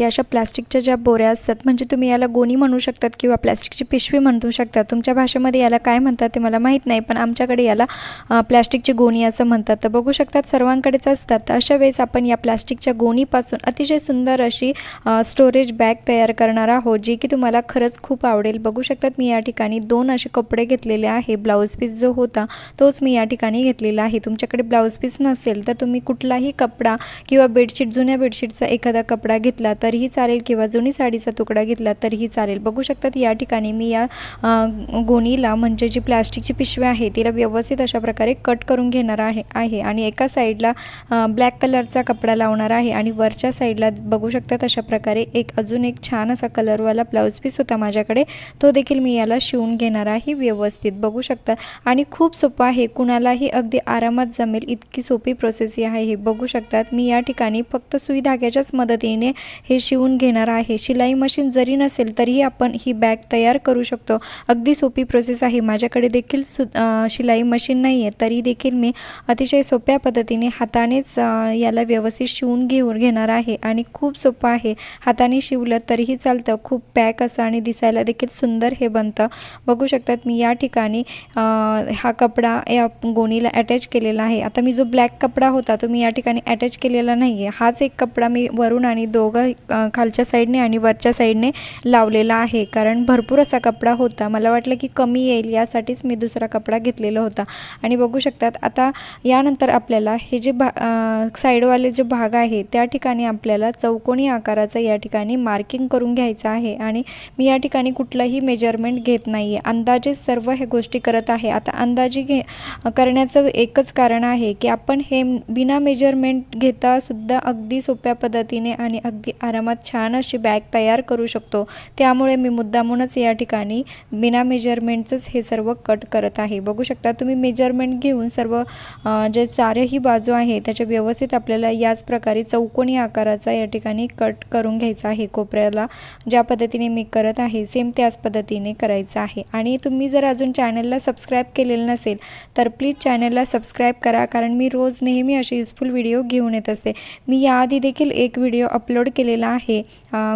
या अशा प्लास्टिकच्या ज्या बोऱ्या असतात म्हणजे तुम्ही याला गोणी म्हणू शकतात किंवा प्लास्टिकची पिशवी म्हणू शकता तुमच्या भाषेमध्ये याला काय म्हणतात ते मला माहीत नाही पण आमच्याकडे याला प्लास्टिकची गोणी असं म्हणतात. तर बघू शकतात सर्वांकडेच असतात. तर अशा वेळेस आपण या प्लास्टिकच्या गोणीपासून अतिशय सुंदर अशी स्टोरेज बॅग तयार करणार आहोत जी की तुम्हाला खरंच खूप आवडेल. बघू शकतात मी या ठिकाणी दोन असे कपडे घेतलेले आहे. ब्लाऊज पीस जो होता तोच मी या ठिकाणी घेतलेला आहे. तुमच्याकडे ब्लाऊज पीस नसेल तर तुम्ही कुठलाही कपडा किंवा बेडशीट जुन्या बेडशीटचा एखादा कपडा घेतला तर तरीही चालेल किंवा जुनी साडीचा तुकडा घेतला तरीही चालेल. बघू शकतात या ठिकाणी मी या गोणीला म्हणजे जी प्लास्टिकची पिशवी आहे तिला व्यवस्थित अशा प्रकारे कट करून घेणार आहे आहे. आणि एका साईडला ब्लॅक कलरचा कपडा लावणार आहे आणि वरच्या साईडला बघू शकतात अशा प्रकारे एक अजून एक छान असा कलरवाला ब्लाऊज पीस होता माझ्याकडे. तो देखील मी याला शिवून घेणार आहे व्यवस्थित. बघू शकता. आणि खूप सोपं आहे. कुणालाही अगदी आरामात जमेल इतकी सोपी प्रोसेस ही आहे हे. बघू शकतात. मी या ठिकाणी फक्त सुई धाग्याच्याच मदतीने हे शिवून घेणार आहे. शिलाई मशीन जरी नसेल तरीही आपण ही बॅग तयार करू शकतो. अगदी सोपी प्रोसेस आहे. माझ्याकडे देखील सु शिलाई मशीन नाही आहे तरी देखील मी अतिशय सोप्या पद्धतीने हातानेच याला व्यवस्थित शिवून घेऊन घेणार आहे आणि खूप सोपं आहे. हाताने शिवलं तरीही चालतं. खूप पॅक असं आणि दिसायला देखील सुंदर हे बनतं. बघू शकतात मी या ठिकाणी हा कपडा या गोणीला अटॅच केलेला आहे. आता मी जो ब्लॅक कपडा होता तो मी या ठिकाणी अटॅच केलेला नाही आहे हाच एक कपडा मी वरून आणि दोघं खालच्या साईडने आणि वरच्या साईडने लावलेला आहे. कारण भरपूर असा कपडा होता. मला वाटलं की कमी येईल यासाठीच मी दुसरा कपडा घेतलेला होता. आणि बघू शकतात आता यानंतर आपल्याला हे जे भा साईडवाले जे भाग आहे त्या ठिकाणी आपल्याला चौकोनी आकाराचं या ठिकाणी मार्किंग करून घ्यायचं आहे. आणि मी या ठिकाणी कुठलंही मेजरमेंट घेत नाही आहे अंदाजे सर्व हे गोष्टी करत आहे. आता अंदाजे घे करण्याचं एकच कारण आहे की आपण हे बिना मेजरमेंट घेता सुद्धा अगदी सोप्या पद्धतीने आणि अगदी आराम आरामात छान अशी बॅग तयार करू शकतो. त्यामुळे मी मुद्दामूनच या ठिकाणी बिना मेजरमेंटचंच हे सर्व कट करत आहे. बघू शकता तुम्ही मेजरमेंट घेऊन सर्व जे चारही बाजू आहे त्याच्या व्यवस्थित आपल्याला याच प्रकारे चौकोनी आकाराचा या ठिकाणी कट करून घ्यायचा आहे. कोपऱ्याला ज्या पद्धतीने मी करत आहे सेम त्याच पद्धतीने करायचं आहे. आणि तुम्ही जर अजून चॅनलला सबस्क्राईब केलेलं नसेल तर प्लीज चॅनलला सबस्क्राईब करा. कारण मी रोज नेहमी असे युजफुल व्हिडिओ घेऊन येत असते. मी याआधी देखील एक व्हिडिओ अपलोड केलेला आहे.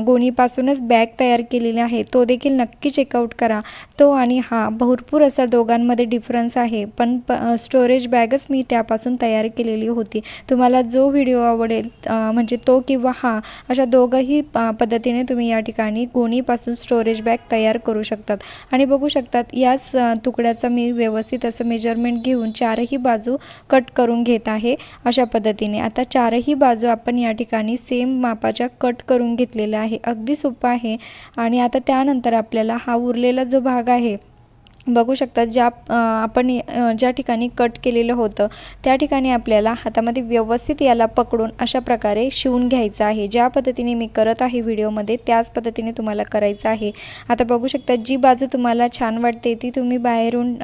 गोणीपासूनच बॅग तयार केलेली आहे. तो देखील नक्की चेकआउट करा. तो आणि हा भरपूर असा दोघांमध्ये डिफरन्स आहे. पण प स्टोरेज बॅगच मी त्यापासून तयार केलेली होती. तुम्हाला जो व्हिडिओ आवडेल म्हणजे तो किंवा हा अशा दोघंही पद्धतीने तुम्ही या ठिकाणी गोणीपासून स्टोरेज बॅग तयार करू शकतात. आणि बघू शकतात याच तुकड्याचं मी व्यवस्थित असं मेजरमेंट घेऊन चारही बाजू कट करून घेत आहे अशा पद्धतीने. आता चारही बाजू आपण या ठिकाणी सेम मापाच्या कट करून घेतलेलं आहे. अगदी सोपं आहे. आणि आता त्यानंतर आपल्याला हा उरलेला जो भाग आहे बघू शकतात ज्या आपण ज्या ठिकाणी कट केलेलं होतं त्या ठिकाणी आपल्याला हातामध्ये व्यवस्थित याला पकडून अशा प्रकारे शिवून घ्यायचं आहे. ज्या पद्धतीने मी करत आहे व्हिडिओमध्ये त्याच पद्धतीने तुम्हाला करायचं आहे. आता बघू शकता जी बाजू तुम्हाला छान वाटते ती तुम्ही बाहेरून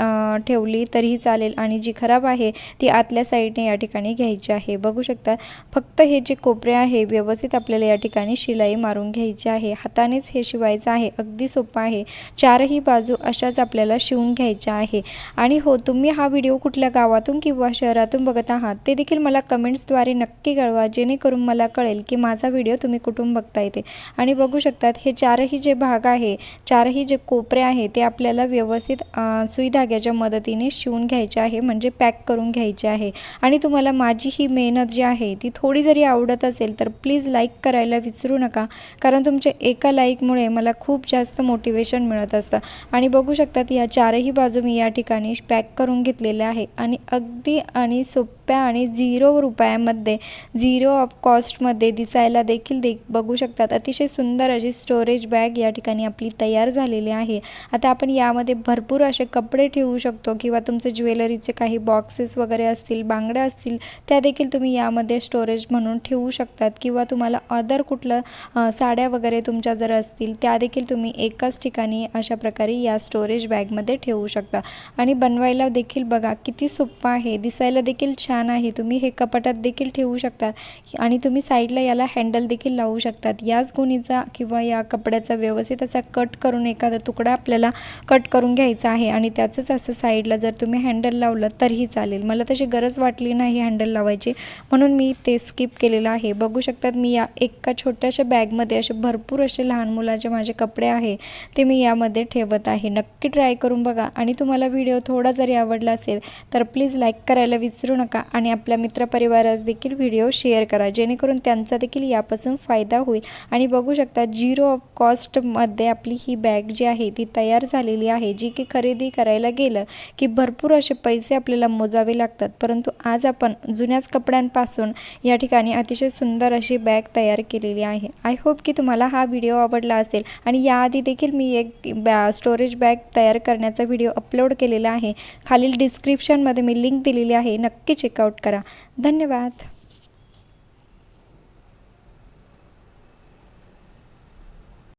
ठेवली तरीही चालेल आणि जी खराब आहे ती आतल्या साईडने या ठिकाणी घ्यायची आहे. बघू शकता फक्त हे जे कोपरे आहे व्यवस्थित आपल्याला या ठिकाणी शिलाई मारून घ्यायची आहे. हातानेच हे शिवायचं आहे. अगदी सोपं आहे. चारही बाजू अशाच आपल्याला शिवून घ्यायच्या आहे. आणि हो तुम्ही हा व्हिडिओ कुठल्या गावातून किंवा शहरातून बघत आहात ते देखील मला कमेंट्सद्वारे नक्की कळवा जेणेकरून मला कळेल की माझा व्हिडिओ तुम्ही कुठून बघता येते आणि बघू शकतात हे चारही जे भाग आहे चारही जे कोपरे आहे ते आपल्याला व्यवस्थित सुईधाग्याच्या सुई धाग्याच्या मदतीने शिवून घ्यायचे आहे म्हणजे पॅक करून घ्यायचे आहे. आणि तुम्हाला माझी ही मेहनत जी आहे ती थोडी जरी आवडत असेल तर प्लीज लाईक करायला विसरू नका कारण तुमच्या एका लाईकमुळे मला खूप जास्त मोटिवेशन मिळत असतं. आणि बघू शकतात या चारही बाजू मी या ठिकाणी पॅक करून घेतलेल्या आहे. आणि अगदी आणि सोप्या आणि झिरो रुपयामध्ये झिरो ऑफ कॉस्टमध्ये दिसायला देखील दे बघू शकतात. अतिशय सुंदर अशी स्टोरेज बॅग या ठिकाणी आपली तयार झालेली आहे. आता आपण यामध्ये भरपूर असे कपडे ठेवू शकतो किंवा तुमचे ज्वेलरीचे काही बॉक्सेस वगैरे असतील बांगड्या असतील त्या देखील तुम्ही यामध्ये स्टोरेज म्हणून ठेवू शकतात. किंवा तुम्हाला अदर कुठलं साड्या वगैरे तुमच्या जर असतील त्या देखील तुम्ही एकाच ठिकाणी अशा प्रकारे या स्टोरेज बॅगमध्ये यामध्ये ठेवू शकता. आणि बनवायला देखील बघा किती सोप्पा आहे. दिसायला देखील छान आहे. तुम्ही हे कपाटात देखील ठेवू शकतात. आणि तुम्ही साईडला याला हँडल देखील लावू शकतात. याच गोणीचा किंवा या कपड्याचा व्यवस्थित असा कट करून एखादा तुकडा आपल्याला कट करून घ्यायचा आहे. आणि त्याचंच असं साईडला जर तुम्ही हँडल लावलं तरीही चालेल. मला तशी गरज वाटली नाही हँडल लावायची. म्हणून मी ते स्किप केलेलं आहे. बघू शकतात मी या एका छोट्याशा बॅगमध्ये असे भरपूर असे लहान मुलाचे माझे कपडे आहे. ते मी यामध्ये ठेवत आहे. नक्की ट्राय करून बघा. आणि तुम्हाला व्हिडिओ थोडा जरी आवडला असेल तर प्लीज लाईक करायला विसरू नका. आणि आपल्या मित्रपरिवारास देखील व्हिडिओ शेअर करा. जेणेकरून त्यांचा देखील यापासून फायदा होईल. आणि बघू शकता झिरो ऑफ कॉस्टमध्ये आपली ही बॅग जी आहे ती तयार झालेली आहे. जी की खरेदी करायला गेलं की भरपूर असे पैसे आपल्याला मोजावे लागतात. परंतु आज आपण जुन्याच कपड्यांपासून या ठिकाणी अतिशय सुंदर अशी बॅग तयार केलेली आहे. आय होप की तुम्हाला हा व्हिडिओ आवडला असेल. आणि याआधी देखील मी एक बॅ स्टोरेज बॅग तयार करण्याचा व्हिडिओ अपलोड केलेला आहे. खालील डिस्क्रिप्शनमध्ये मी लिंक दिलेली आहे. नक्की चेकआउट करा. धन्यवाद.